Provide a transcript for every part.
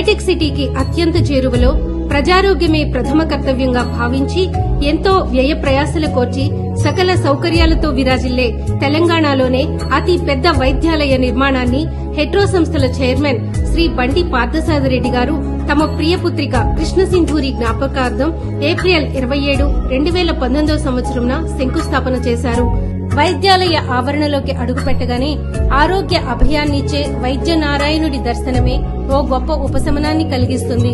Hitech సిటీకి అత్యంత చేరువలో ప్రజారోగ్యమే ప్రథమ కర్తవ్యంగా భావించి ఎంతో వ్యయ ప్రయాసల కోర్చి సకల సౌకర్యాలతో విరాజిల్లే తెలంగాణలోనే అతి పెద్ద వైద్యాలయ నిర్మాణాన్ని హెట్రో సంస్థల చైర్మన్ శ్రీ బండి పార్థసారథిరెడ్డి గారు తమ ప్రియపుత్రిక కృష్ణ సింధూరి జ్ఞాపకార్థం ఏప్రిల్ ఇరవై ఏడు రెండు వేల పంతొమ్మిదవ సంవత్సరంన శంకుస్థాపన చేశారు. వైద్యాలయ ఆవరణలోకి అడుగుపెట్టగానే ఆరోగ్య అభయాన్నిచ్చే వైద్య నారాయణుడి దర్శనమే ఓ గొప్ప ఉపశమనాన్ని కలిగిస్తుంది.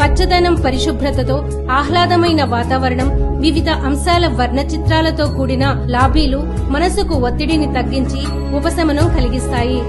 పచ్చదనం పరిశుభ్రతతో ఆహ్లాదమైన వాతావరణం వివిధ అంశాల వర్ణచిత్రాలతో కూడిన లాబీలు మనసుకు ఒత్తిడిని తగ్గించి ఉపశమనం కలిగిస్తాయి.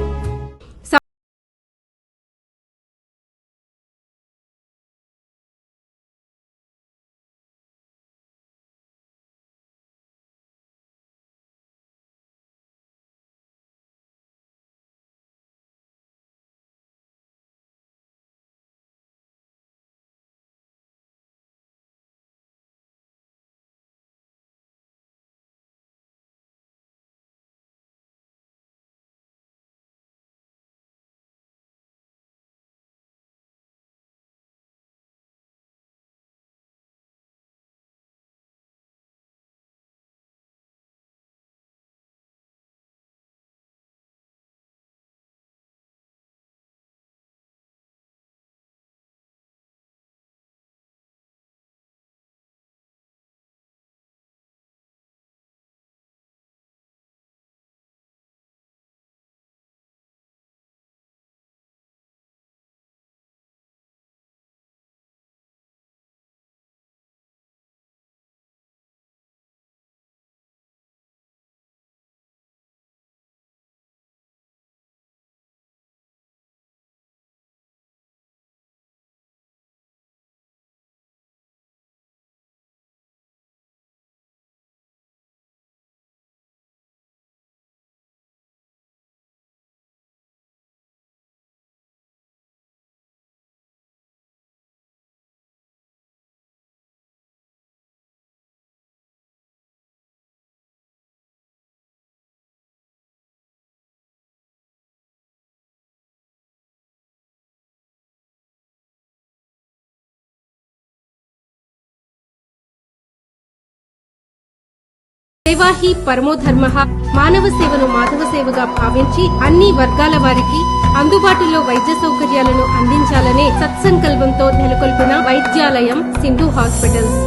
సేవాహి పరమోధర్మ మానవ సేవను మాధవ సేవగా భావించి అన్ని వర్గాల వారికి అందుబాటులో వైద్య సౌకర్యాలను అందించాలనే సత్సంకల్పంతో నెలకొల్పిన వైద్యాలయం సింధు హాస్పిటల్స్.